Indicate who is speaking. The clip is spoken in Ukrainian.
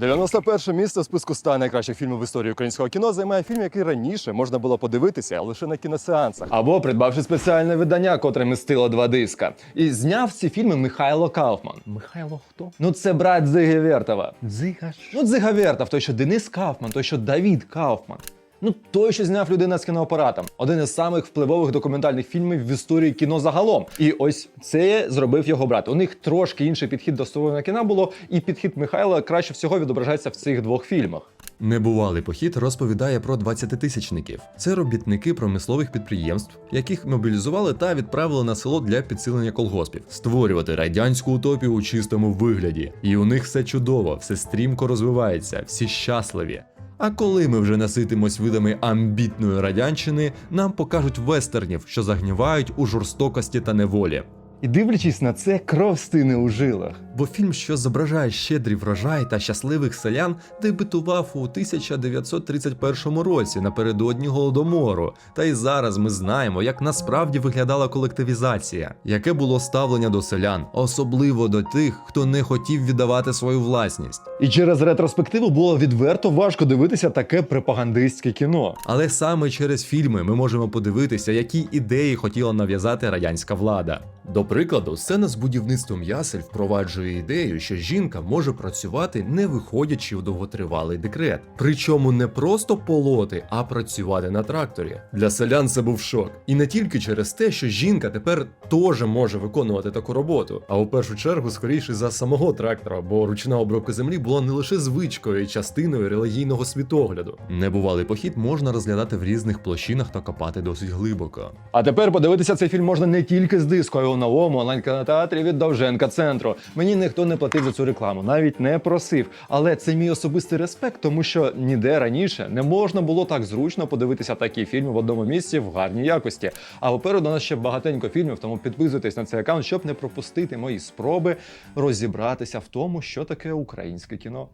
Speaker 1: 91 місце в списку 100 найкращих фільмів в історії українського кіно займає фільм, який раніше можна було подивитися лише на кіносеансах. Або придбавши спеціальне видання, котре містило два диска. І зняв ці фільми Михайло Кауфман. Михайло хто? Ну це брат Зиги Вертова.
Speaker 2: Дзига
Speaker 1: Ну, Дзига Вертов, той, що Денис Кауфман, той, що Давід Кауфман. Ну, той, що зняв людина з кіноапаратом. Один із самих впливових документальних фільмів в історії кіно загалом. І ось це зробив його брат. У них трошки інший підхід до створення кіна було, і підхід Михайла краще всього відображається в цих двох фільмах.
Speaker 2: Небувалий похід розповідає про 20-тисячників. Це робітники промислових підприємств, яких мобілізували та відправили на село для підсилення колгоспів, створювати радянську утопію у чистому вигляді. І у них все чудово, все стрімко розвивається, всі щасливі. А коли ми вже наситимось видами амбітної радянщини, нам покажуть вестернів, що загнівають у жорстокості та неволі.
Speaker 1: І дивлячись на це, кров стине у жилах.
Speaker 2: Бо фільм, що зображає щедрий врожай та щасливих селян, дебютував у 1931 році напередодні голодомору. Та й зараз ми знаємо, як насправді виглядала колективізація, яке було ставлення до селян, особливо до тих, хто не хотів віддавати свою власність.
Speaker 1: І через ретроспективу було відверто важко дивитися таке пропагандистське кіно.
Speaker 2: Але саме через фільми ми можемо подивитися, які ідеї хотіла нав'язати радянська влада. До прикладу, сцена з будівництвом ясель впроваджує ідею, що жінка може працювати не виходячи у довготривалий декрет. Причому не просто полоти, а працювати на тракторі. Для селян це був шок. І не тільки через те, що жінка тепер теж може виконувати таку роботу, а у першу чергу скоріше за самого трактора, бо ручна обробка землі була не лише звичкою і частиною релігійного світогляду. Небувалий похід можна розглядати в різних площинах та копати досить глибоко.
Speaker 1: А тепер подивитися цей фільм можна не тільки з диску, а й у новому онлайн-кінотеатрі від Довженка центру. Мені ніхто не платив за цю рекламу, навіть не просив. Але це мій особистий респект, тому що ніде раніше не можна було так зручно подивитися такі фільми в одному місці в гарній якості. А попереду нас ще багатенько фільмів, тому підписуйтесь на цей аккаунт, щоб не пропустити мої спроби розібратися в тому, що таке українське кіно.